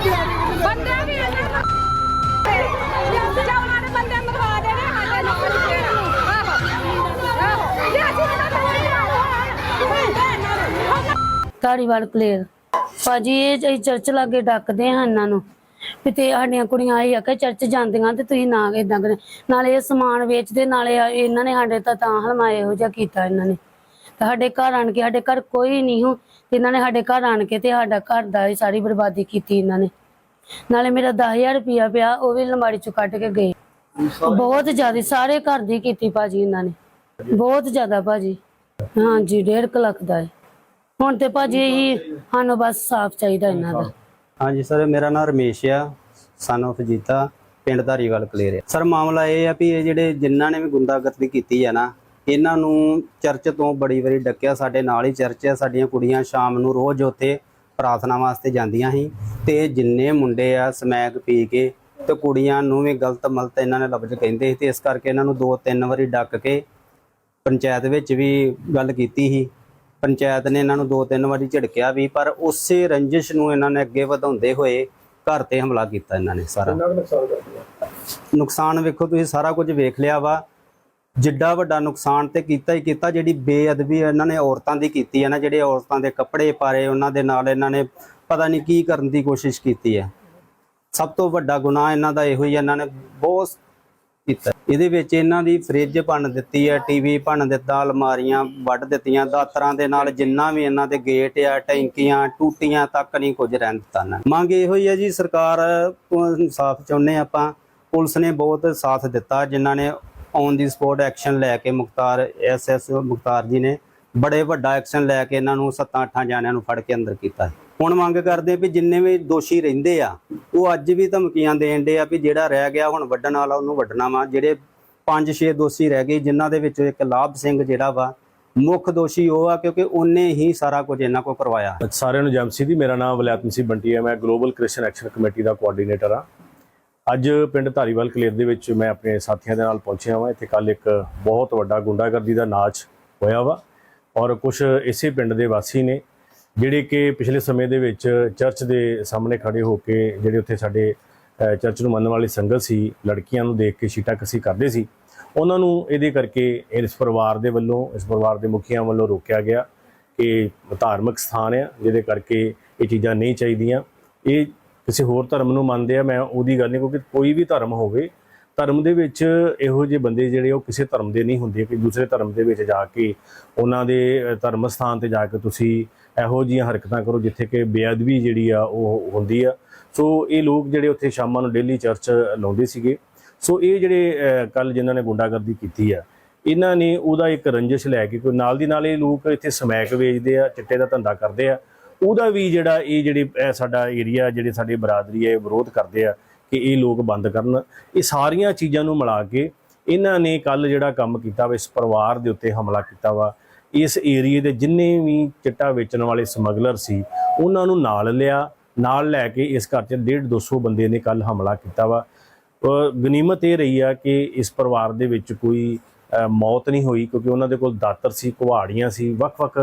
ਬੰਦੇ ਵੀ ਇਹਨਾਂ ਨੂੰ ਉਹਨਾਂ ਨੇ ਬੰਦੇ ਮਰਵਾ ਦੇਣੇ ਸਾਡੇ ਨਾਲ ਫੇਰ। ਆਹੋ ਆਹੋ। ਜੇ ਅਸੀਂ ਇਹਨਾਂ ਨੂੰ ਧਾਰੀਵਾਲ ਕਲੇਰ ਭਾਜੀ, ਇਹ ਅਸੀਂ ਚਰਚ ਲਾਗੇ ਡੱਕਦੇ ਹਾਂ ਇਹਨਾਂ ਨੂੰ, ਵੀ ਤੇ ਸਾਡੀਆਂ ਕੁੜੀਆਂ ਆਈ ਆ ਕਿ ਚਰਚ ਜਾਂਦੀਆਂ ਤੇ ਤੁਸੀਂ ਨਾ ਇਦਾਂ ਕਰੇ। ਨਾਲੇ ਇਹ ਸਮਾਨ ਵੇਚਦੇ, ਨਾਲੇ ਇਹਨਾਂ ਨੇ ਸਾਡੇ ਤਾਂ ਤਾਂ ਹਲਮਾਏ ਇਹੋ ਜਿਹਾ ਕੀਤਾ ਇਹਨਾਂ ਨੇ। ਤੇ ਸਾਡੇ ਘਰ ਆਣ ਕੇ, ਸਾਡੇ ਘਰ ਕੋਈ ਨਹੀਂ ਹੋ ਇਹਨਾਂ ਨੇ ਸਾਡੇ ਘਰ ਆਣ ਕੇ ਤੇ ਸਾਡਾ ਘਰ ਦਾ ਸਾਰੀ ਬਰਬਾਦੀ ਕੀਤੀ ਇਹਨਾਂ ਨੇ। ਨਾਲੇ ਮੇਰਾ 10000 ਰੁਪਇਆ ਪਿਆ, ਉਹ ਵੀ ਲੰਬਾੜੀ ਚੋਂ ਕੱਢ ਕੇ ਗਏ। ਬਹੁਤ ਜ਼ਿਆਦਾ, ਸਾਰੇ ਘਰ ਦੀ ਕੀਤੀ ਭਾਜੀ ਇਹਨਾਂ ਨੇ। ਬਹੁਤ ਜ਼ਿਆਦਾ ਭਾਜੀ। ਹਾਂਜੀ 1.5 ਲੱਖ ਦਾ ਹੈ ਹੁਣ ਤੇ ਭਾਜੀ ਇਹੀ ਸਾਨੂੰ ਬਸ ਸਾਫ਼ ਚਾਹੀਦਾ ਇਹਨਾਂ ਦਾ। ਹਾਂਜੀ ਸਰ, ਮੇਰਾ ਨਾਮ ਰਮੇਸ਼ ਆ। ਸਨ of ਜੀਤਾ, ਪਿੰਡ ਧਾਰੀਵਾਲ ਕਲੇਰ ਸਰ, ਮਾਮਲਾ ਇਹ ਆ ਵੀ ਇਹ ਜਿਹੜੇ ਜਿਨ੍ਹਾਂ ਨੇ ਵੀ ਗੁੰਡਾਗਰਦੀ ਕੀਤੀ ਆ ਨਾ, ਇਹਨਾਂ ਨੂੰ ਚਰਚ ਤੋਂ ਬੜੀ ਵਾਰੀ ਡੱਕਿਆ ਸਾਡੇ ਨਾਲ ਹੀ। ਚਰਚ ਆ, ਸਾਡੀਆਂ ਕੁੜੀਆਂ ਸ਼ਾਮ ਨੂੰ ਰੋਜ਼ ਉੱਥੇ ਪ੍ਰਾਰਥਨਾ ਵਾਸਤੇ ਜਾਂਦੀਆਂ ਸੀ ਤੇ ਜਿੰਨੇ ਮੁੰਡੇ ਆ ਸਮੈਕ ਪੀ ਕੇ ਤੇ ਕੁੜੀਆਂ ਨੂੰ ਵੀ ਗਲਤ ਮਲਤ ਇਹਨਾਂ ਨੇ ਲਫ਼ਜ਼ ਕਹਿੰਦੇ ਸੀ ਤੇ ਇਸ ਕਰਕੇ ਇਹਨਾਂ ਨੂੰ ਦੋ ਤਿੰਨ ਵਾਰੀ ਡੱਕ ਕੇ ਪੰਚਾਇਤ ਵਿੱਚ ਵੀ ਗੱਲ ਕੀਤੀ ਸੀ। ਪੰਚਾਇਤ ਨੇ ਇਹਨਾਂ ਨੂੰ ਦੋ ਤਿੰਨ ਵਾਰੀ ਝਿੜਕਿਆ ਵੀ ਪਰ ਉਸੇ ਰੰਜਿਸ਼ ਨੂੰ ਇਹਨਾਂ ਨੇ ਅੱਗੇ ਵਧਾਉਂਦੇ ਹੋਏ ਘਰ ਤੇ ਹਮਲਾ ਕੀਤਾ ਇਹਨਾਂ ਨੇ ਸਾਰਾ। ਨੁਕਸਾਨ ਵੇਖੋ ਤੁਸੀਂ ਸਾਰਾ ਕੁਝ ਵੇਖ ਲਿਆ ਵਾ। ਜਿੱਡਾ ਵੱਡਾ ਨੁਕਸਾਨ ਤੇ ਕੀਤਾ ਹੀ ਕੀਤਾ ਜਿਹੜੀ ਬੇਅਦਬੀ ਇਹਨਾਂ ਨੇ ਔਰਤਾਂ ਦੀ ਕੀਤੀ ਹੈ ਨਾ ਜਿਹੜੇ ਔਰਤਾਂ ਦੇ ਕੱਪੜੇ ਪਾਰੇ ਉਹਨਾਂ ਦੇ ਨਾਲ ਇਹਨਾਂ ਨੇ ਪਤਾ ਨਹੀਂ ਕੀ ਕਰਨ ਦੀ ਕੋਸ਼ਿਸ਼ ਕੀਤੀ ਹੈ। ਸਭ ਤੋਂ ਵੱਡਾ ਗੁਨਾਹ ਇਹਨਾਂ ਦਾ ਇਹੋ ਹੀ ਹੈ, ਇਹਨਾਂ ਨੇ ਬਹੁਤ ਕੀਤਾ। ਇਹਦੇ ਵਿੱਚ ਇਹਨਾਂ ਦੀ ਫ੍ਰਿਜ ਭੰਨ ਦਿੱਤੀ ਹੈ ਟੀਵੀ ਭੰਨ ਦਿੱਤਾ ਅਲਮਾਰੀਆਂ ਵੱਢ ਦਿੱਤੀਆਂ ਦਾਤਰਾਂ ਦੇ ਨਾਲ ਜਿੰਨਾ ਵੀ ਇਹਨਾਂ ਦੇ ਗੇਟ ਆ ਟੈਂਕੀਆਂ ਟੂਟੀਆਂ ਤੱਕ ਨਹੀਂ ਕੁਝ ਰਹਿਣ ਦਿੱਤਾ ਨਾ। ਮੰਗ ਇਹੋ ਹੀ ਹੈ ਜੀ ਸਰਕਾਰ ਤੋਂ ਇਨਸਾਫ ਚਾਹੁੰਦੇ ਆਪਾਂ ਪੁਲਿਸ ਨੇ ਬਹੁਤ ਸਾਥ ਦਿੱਤਾ ਜਿਨ੍ਹਾਂ ਨੇ ਔਨ ਦੀ ਸਪੋਰਟ ਐਕਸ਼ਨ ਲੈ ਕੇ ਮੁਖਤਾਰ ਐਸਐਸ ਮੁਖਤਾਰ ਜੀ ਨੇ ਬੜੇ ਵੱਡਾ ਐਕਸ਼ਨ ਲੈ ਕੇ ਇਹਨਾਂ ਨੂੰ ਸੱਤਾਂ ਅੱਠਾਂ ਜਾਣਿਆਂ ਨੂੰ ਫੜ ਕੇ ਅੰਦਰ ਕੀਤਾ। ਹੁਣ ਮੰਗ ਕਰਦੇ ਵੀ ਜਿੰਨੇ ਵੀ ਦੋਸ਼ੀ ਰਹਿੰਦੇ ਆ, ਉਹ ਅੱਜ ਵੀ ਧਮਕੀਆਂ ਦੇਣ ਦੇ ਆ ਵੀ ਜਿਹੜਾ ਰਹਿ ਗਿਆ ਹੁਣ ਵੱਢਣ ਵਾਲਾ ਉਹਨੂੰ ਵੱਢਣਾ ਵਾ। ਜਿਹੜੇ ਪੰਜ ਛੇ ਦੋਸ਼ੀ ਰਹਿ ਗਏ, ਜਿਨ੍ਹਾਂ ਦੇ ਵਿੱਚੋਂ ਇੱਕ ਲਾਭ ਸਿੰਘ ਜਿਹੜਾ ਵਾ, ਮੁੱਖ ਦੋਸ਼ੀ ਉਹ ਆ ਕਿਉਂਕਿ ਉਹਨੇ ਹੀ ਸਾਰਾ ਕੁਝ ਇਹਨਾਂ ਕੋਲ ਕਰਵਾਇਆ। ਸਾਰਿਆਂ ਨੂੰ ਜੈਮਸੀ ਦੀ, ਮੇਰਾ ਨਾਮ ਵਲਿਆਤਨ ਸਿੰਘ ਬੰਟੀ ਹੈ। ਮੈਂ ਗਲੋਬਲ ਕ੍ਰਿਸਚੀਅਨ ਐਕਸ਼ਨ ਕਮੇਟੀ ਦਾ ਕੋਆਰਡੀਨੇਟਰ ਹਾਂ। ਅੱਜ ਪਿੰਡ ਧਾਰੀਵਾਲ ਕਲੇਰ ਦੇ ਵਿੱਚ ਮੈਂ ਆਪਣੇ ਸਾਥੀਆਂ ਦੇ ਨਾਲ ਪਹੁੰਚਿਆ ਹਾਂ ਇੱਥੇ ਕੱਲ ਇੱਕ ਬਹੁਤ ਵੱਡਾ ਗੁੰਡਾਗਰਦੀ ਦਾ ਨਾਚ ਹੋਇਆ ਵਾ ਔਰ ਕੁਝ ਇਸੇ ਪਿੰਡ ਦੇ ਵਾਸੀ ਨੇ ਜਿਹੜੇ ਕਿ ਪਿਛਲੇ ਸਮੇਂ ਦੇ ਵਿੱਚ ਚਰਚ ਦੇ ਸਾਹਮਣੇ ਖੜੇ ਹੋ ਕੇ ਜਿਹੜੇ ਉੱਥੇ ਸਾਡੇ ਚਰਚ ਨੂੰ ਮੰਨਣ ਵਾਲੀ ਸੰਗਤ ਸੀ, ਲੜਕੀਆਂ ਨੂੰ ਦੇਖ ਕੇ ਛੀਟਾਕਸੀ ਕਰਦੇ ਸੀ। ਉਹਨਾਂ ਨੂੰ ਇਹਦੇ ਕਰਕੇ ਇਸ ਪਰਿਵਾਰ ਦੇ ਵੱਲੋਂ, ਇਸ ਪਰਿਵਾਰ ਦੇ ਮੁਖੀਆਂ ਵੱਲੋਂ ਰੋਕਿਆ ਗਿਆ ਕਿ ਧਾਰਮਿਕ ਸਥਾਨ ਆ, ਜਿਹਦੇ ਕਰਕੇ ਇਹ ਚੀਜ਼ਾਂ ਨਹੀਂ ਚਾਹੀਦੀਆਂ। ਇਹ ਕਿਸੇ ਹੋਰ ਧਰਮ ਨੂੰ ਮੰਨਦੇ ਆ, ਮੈਂ ਉਹਦੀ ਗੱਲ ਨਹੀਂ, ਕਿਉਂਕਿ ਕੋਈ ਵੀ ਧਰਮ ਹੋਵੇ, ਧਰਮ ਦੇ ਵਿੱਚ ਇਹੋ ਜਿਹੇ ਬੰਦੇ ਜਿਹੜੇ ਉਹ ਕਿਸੇ ਧਰਮ ਦੇ ਨਹੀਂ ਹੁੰਦੇ, ਕਿ ਦੂਸਰੇ ਧਰਮ ਦੇ ਵਿੱਚ ਜਾ ਕੇ, ਉਹਨਾਂ ਦੇ ਧਰਮ ਸਥਾਨ ਤੇ ਜਾ ਕੇ ਤੁਸੀਂ ਇਹੋ ਜਿਹੀਆਂ ਹਰਕਤਾਂ ਕਰੋ, ਜਿੱਥੇ ਕਿ ਬੇਅਦਬੀ ਜਿਹੜੀ ਆ, ਉਹ ਹੁੰਦੀ ਆ। ਸੋ ਇਹ ਲੋਕ ਜਿਹੜੇ ਉੱਥੇ ਸ਼ਾਮਾਂ ਨੂੰ ਡੇਲੀ ਚਰਚ ਲਾਉਂਦੇ ਸੀਗੇ। ਸੋ ਇਹ ਜਿਹੜੇ ਕੱਲ ਜਿਨ੍ਹਾਂ ਨੇ ਗੁੰਡਾਗਰਦੀ ਕੀਤੀ ਆ, ਇਹਨਾਂ ਨੇ ਉਹਦਾ ਇੱਕ ਰੰਜਿਸ਼ ਲੈ ਕੇ, ਕੋਈ ਨਾਲ ਦੀ ਨਾਲ ਇਹ ਲੋਕ ਇੱਥੇ ਸਮੈਕ ਵੇਚਦੇ ਆ, ਚਿੱਟੇ ਦਾ ਧੰਦਾ ਕਰਦੇ ਆ। ਉਹਦਾ ਵੀ ਜਿਹੜਾ ਇਹ ਜਿਹੜੇ, ਇਹ ਸਾਡਾ ਏਰੀਆ ਜਿਹੜੇ ਸਾਡੇ ਬਰਾਦਰੀ ਹੈ ਇਹ ਵਿਰੋਧ ਕਰਦੇ ਆ ਕਿ ਇਹ ਲੋਕ ਬੰਦ ਕਰਨ। ਇਹ ਸਾਰੀਆਂ ਚੀਜ਼ਾਂ ਨੂੰ ਮਿਲਾ ਕੇ ਇਹਨਾਂ ਨੇ ਕੱਲ ਜਿਹੜਾ ਕੰਮ ਕੀਤਾ ਵਾ, ਇਸ ਪਰਿਵਾਰ ਦੇ ਉੱਤੇ ਹਮਲਾ ਕੀਤਾ ਵਾ। ਇਸ ਏਰੀਏ ਦੇ ਜਿੰਨੇ ਵੀ ਚਿੱਟਾ ਵੇਚਣ ਵਾਲੇ ਸਮਗਲਰ ਸੀ, ਉਹਨਾਂ ਨੂੰ ਨਾਲ ਲਿਆ। ਨਾਲ ਲੈ ਕੇ ਇਸ ਘਰ 'ਚ 1.5 200 ਬੰਦੇ ਨੇ ਕੱਲ ਹਮਲਾ ਕੀਤਾ ਵਾ। ਗਨੀਮਤ ਇਹ ਰਹੀ ਆ ਕਿ ਇਸ ਪਰਿਵਾਰ ਦੇ ਵਿੱਚ ਕੋਈ ਮੌਤ ਨਹੀਂ ਹੋਈ, ਕਿਉਂਕਿ ਉਹਨਾਂ ਦੇ ਕੋਲ ਦਾਤਰ ਸੀ, ਕੁਹਾੜੀਆਂ ਸੀ। ਵੱਖ-ਵੱਖ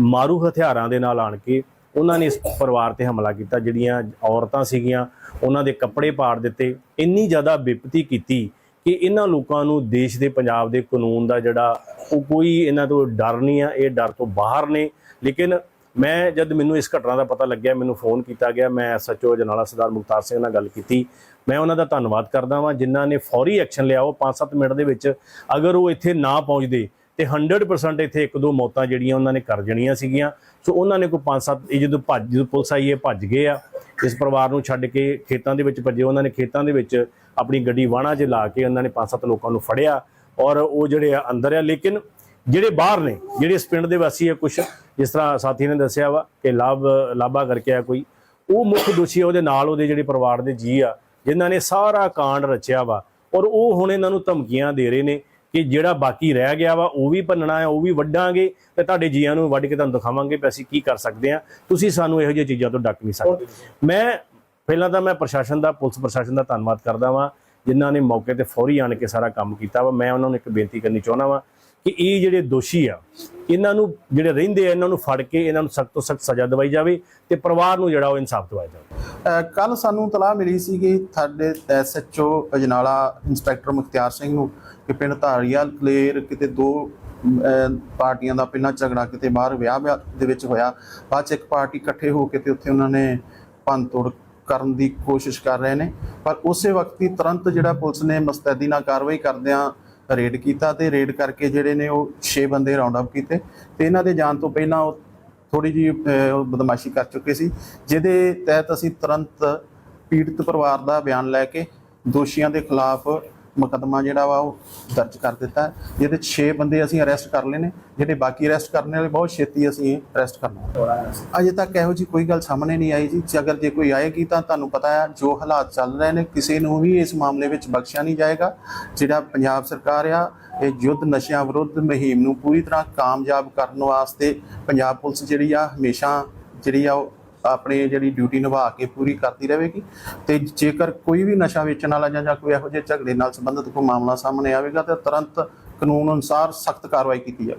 ਮਾਰੂ ਹਥਿਆਰਾਂ ਦੇ ਨਾਲ ਆਣ ਕੇ ਉਹਨਾਂ ਨੇ ਇਸ ਪਰਿਵਾਰ ਤੇ ਹਮਲਾ ਕੀਤਾ, ਜਿਹੜੀਆਂ ਔਰਤਾਂ ਸੀਗੀਆਂ, ਉਹਨਾਂ ਦੇ ਕੱਪੜੇ ਪਾੜ ਦਿੱਤੇ। ਇੰਨੀ ਜ਼ਿਆਦਾ ਵਿਪਤੀ ਕੀਤੀ ਕਿ ਇਹਨਾਂ ਲੋਕਾਂ ਨੂੰ ਦੇਸ਼ ਦੇ ਪੰਜਾਬ ਦੇ ਕਾਨੂੰਨ ਦਾ ਜਿਹੜਾ, ਉਹ ਕੋਈ ਇਹਨਾਂ ਤੋਂ ਡਰ ਨਹੀਂ ਆ, ਇਹ ਡਰ ਤੋਂ ਬਾਹਰ ਨੇ। ਲੇਕਿਨ ਮੈਂ ਜਦ ਮੈਨੂੰ ਇਸ ਘਟਨਾ ਦਾ ਪਤਾ ਲੱਗਿਆ, ਮੈਨੂੰ ਫੋਨ ਕੀਤਾ ਗਿਆ, ਮੈਂ ਐਸਐਚਓ ਜਨਾਲਾ ਸਰਦਾਰ ਮੁਖਤਾਰ ਸਿੰਘ ਨਾਲ ਗੱਲ ਕੀਤੀ। ਮੈਂ ਉਹਨਾਂ ਦਾ ਧੰਨਵਾਦ ਕਰਦਾ ਵਾਂ, ਜਿਨ੍ਹਾਂ ਨੇ ਫੌਰੀ ਐਕਸ਼ਨ ਲਿਆ, ਉਹ 5-7 ਮਿੰਟ ਦੇ ਵਿੱਚ ਅਗਰ ਉਹ ਇੱਥੇ ਨਾ ਪਹੁੰਚਦੇ ਤੇ 100% ਇੱਥੇ ਇੱਕ ਦੋ ਮੌਤਾਂ ਜਿਹੜੀਆਂ ਉਹਨਾਂ ਨੇ ਕਰ ਜਣੀਆਂ ਸੀਗੀਆਂ। ਸੋ ਉਹਨਾਂ ਨੇ ਕੋਈ 5-7 ਇਹ ਜਦੋਂ ਭੱਜ, ਜਦੋਂ ਪੁਲਿਸ ਆਈ ਇਹ ਭੱਜ ਗਏ ਆ। ਇਸ ਪਰਿਵਾਰ ਨੂੰ ਛੱਡ ਕੇ ਖੇਤਾਂ ਦੇ ਵਿੱਚ ਭੱਜੇ। ਉਹਨਾਂ ਨੇ ਖੇਤਾਂ ਦੇ ਵਿੱਚ ਆਪਣੀ ਗੱਡੀ ਵਾਹਣਾ 'ਚ ਲਾ ਕੇ ਉਹਨਾਂ ਨੇ 5-7 ਲੋਕਾਂ ਨੂੰ ਫੜਿਆ ਔਰ ਉਹ ਜਿਹੜੇ ਆ ਅੰਦਰ ਆ। ਲੇਕਿਨ ਜਿਹੜੇ ਬਾਹਰ ਨੇ, ਜਿਹੜੇ ਇਸ ਪਿੰਡ ਦੇ ਵਾਸੀ ਆ ਕੁਝ ਜਿਸ ਤਰ੍ਹਾਂ ਸਾਥੀ ਨੇ ਦੱਸਿਆ ਵਾ ਕਿ ਲਾਭ, ਲਾਭਾ ਕਰਕੇ ਆ ਕੋਈ, ਉਹ ਮੁੱਖ ਦੋਸ਼ੀ ਆ, ਉਹਦੇ ਨਾਲ ਉਹਦੇ ਜਿਹੜੇ ਪਰਿਵਾਰ ਦੇ ਜੀ ਆ, ਜਿਨ੍ਹਾਂ ਨੇ ਸਾਰਾ ਕਾਂਡ ਰਚਿਆ ਵਾ। ਔਰ ਉਹ ਹੁਣ ਇਹਨਾਂ ਨੂੰ ਧਮਕੀਆਂ ਦੇ ਰਹੇ ਨੇ। ਕਿ ਜਿਹੜਾ ਬਾਕੀ ਰਹਿ ਗਿਆ ਵਾ ਉਹ ਵੀ ਭੰਨਣਾ ਹੈ ਉਹ ਵੀ ਵੱਢਾਂਗੇ ਤੇ ਤੁਹਾਡੇ ਜੀਆਂ ਨੂੰ ਵੱਢ ਕੇ ਤੁਹਾਨੂੰ ਦਿਖਾਵਾਂਗੇ ਕਿ ਅਸੀਂ ਕੀ ਕਰ ਸਕਦੇ ਆ ਤੁਸੀਂ ਸਾਨੂੰ ਇਹੋ ਜਿਹੀਆਂ ਚੀਜ਼ਾਂ ਤੋਂ ਡੱਕ ਨਹੀਂ ਸਕਦੇ। ਮੈਂ ਪਹਿਲਾਂ ਤਾਂ ਮੈਂ ਪ੍ਰਸ਼ਾਸਨ ਦਾ ਪੁਲਿਸ ਪ੍ਰਸ਼ਾਸਨ ਦਾ ਧੰਨਵਾਦ ਕਰਦਾ ਵਾਂ ਜਿਨ੍ਹਾਂ ਨੇ ਮੌਕੇ ਤੇ ਫੌਰੀ ਆਣ ਕੇ ਸਾਰਾ ਕੰਮ ਕੀਤਾ ਵਾ ਮੈਂ ਉਹਨਾਂ ਨੂੰ ਇੱਕ ਬੇਨਤੀ ਕਰਨੀ ਚਾਹੁੰਦਾ ਵਾਂ ਕਿ ਇਹ ਜਿਹੜੇ ਦੋਸ਼ੀ ਆ ਇਹਨਾਂ ਨੂੰ ਜਿਹੜੇ ਰਹਿੰਦੇ ਆ ਇਹਨਾਂ ਨੂੰ ਫੜ ਕੇ ਇਹਨਾਂ ਨੂੰ ਸਖਤ ਤੋਂ ਸਖਤ ਸਜ਼ਾ ਦਵਾਈ ਜਾਵੇ ਤੇ ਪਰਿਵਾਰ ਨੂੰ ਜਿਹੜਾ ਉਹ ਇਨਸਾਫ ਦਿਵਾਇਆ ਜਾਵੇ। ਕੱਲ ਸਾਨੂੰ ਤਲਾਹ ਮਿਲੀ ਸੀ ਕਿ ਸਾਡੇ ਐਸਐਚਓ ਅਜਨਾਲਾ ਇੰਸਪੈਕਟਰ ਮੁਖਤਿਆਰ ਸਿੰਘ ਨੂੰ ਕਿ ਪਿੰਡ ਧਾਰੀਵਾਲ ਕਲੇਰ ਕਿਤੇ ਦੋ ਅਹ, ਪਾਰਟੀਆਂ ਦਾ ਪਿੰਨਾ ਝਗੜਾ ਕਿਤੇ ਬਾਹਰ ਵਿਆਹ ਵਿਆਹ ਦੇ ਵਿੱਚ ਹੋਇਆ ਬਾਅਦ ਚ ਇੱਕ ਪਾਰਟੀ ਇਕੱਠੇ ਹੋ ਕੇ ਤੇ ਉੱਥੇ ਉਹਨਾਂ ਨੇ ਭੰਨਤੋੜ ਕਰਨ ਦੀ ਕੋਸ਼ਿਸ਼ ਕਰ ਰਹੇ ਨੇ। ਪਰ ਉਸੇ ਵਕਤ ਹੀ ਤੁਰੰਤ ਜਿਹੜਾ ਪੁਲਿਸ ਨੇ ਮਸਤੈਦੀ ਨਾਲ ਕਾਰਵਾਈ ਕਰਦਿਆਂ ਰੇਡ ਕੀਤਾ ਤੇ ਰੇਡ ਕਰਕੇ ਜਿਹੜੇ ਨੇ ਉਹ 6 ਬੰਦੇ ਰਾਉਂਡ ਅਪ ਕੀਤੇ। ਤੇ ਇਹਨਾਂ ਦੇ ਜਾਣ ਤੋਂ ਪਹਿਲਾਂ ਉਹ ਥੋੜੀ ਜੀ ਬਦਮਾਸ਼ੀ ਕਰ ਚੁੱਕੇ ਸੀ, ਜਿਹਦੇ ਤਹਿਤ ਅਸੀਂ ਤੁਰੰਤ ਪੀੜਤ ਪਰਿਵਾਰ ਦਾ ਬਿਆਨ ਲੈ ਕੇ ਦੋਸ਼ੀਆਂ ਦੇ ਖਿਲਾਫ ਮੁਕੱਦਮਾ ਜਿਹੜਾ ਵਾ ਉਹ ਦਰਜ ਕਰ ਦਿੱਤਾ। ਹੈ। ਜਿਹਦੇ 6 ਬੰਦੇ ਅਸੀਂ ਅਰੈਸਟ ਕਰ ਲਏ ਨੇ। ਜਿਹੜੇ ਬਾਕੀ ਅਰੈਸਟ ਕਰਨੇ ਵਾਲੇ, ਬਹੁਤ ਛੇਤੀ ਅਸੀਂ ਅਰੈਸਟ ਕਰਨਾ ਅਜੇ ਤੱਕ ਇਹੋ ਜੀ ਕੋਈ ਗੱਲ ਸਾਹਮਣੇ ਨਹੀਂ ਆਈ ਜੀ ਅਗਰ ਜੇ ਕੋਈ ਆਏਗੀ ਤਾਂ ਤੁਹਾਨੂੰ ਪਤਾ ਹੈ, ਜੋ ਹਾਲਾਤ ਚੱਲ ਰਹੇ ਨੇ, ਕਿਸੇ ਨੂੰ ਵੀ ਇਸ ਮਾਮਲੇ ਵਿੱਚ ਬਖਸ਼ਿਆ ਨਹੀਂ ਜਾਏਗਾ। ਜਿਹੜਾ ਪੰਜਾਬ ਸਰਕਾਰ ਆ, ਇਹ ਯੁੱਧ ਨਸ਼ਿਆਂ ਵਿਰੁੱਧ ਮੁਹਿੰਮ ਨੂੰ ਪੂਰੀ ਤਰ੍ਹਾਂ ਕਾਮਯਾਬ ਕਰਨ ਵਾਸਤੇ ਪੰਜਾਬ ਪੁਲਿਸ ਜਿਹੜੀ ਆ, ਹਮੇਸ਼ਾ ਜਿਹੜੀ ਆ ਉਹ ਆਪਣੀ ਜਿਹੜੀ ਡਿਊਟੀ ਨਿਭਾ ਕੇ ਪੂਰੀ ਕਰਦੀ ਰਹੇਗੀ ਤੇ ਜੇਕਰ ਕੋਈ ਵੀ ਨਸ਼ਾ ਵੇਚਣ ਵਾਲਾ ਜਾਂ ਜਾਂ ਕੋਈ ਇਹੋ ਜਿਹੇ ਝਗੜੇ ਨਾਲ ਸੰਬੰਧਿਤ ਕੋਈ ਮਾਮਲਾ ਸਾਹਮਣੇ ਆਵੇਗਾ ਤਾਂ ਤੁਰੰਤ ਕਾਨੂੰਨ ਅਨੁਸਾਰ ਸਖਤ ਕਾਰਵਾਈ ਕੀਤੀ ਜਾਵੇ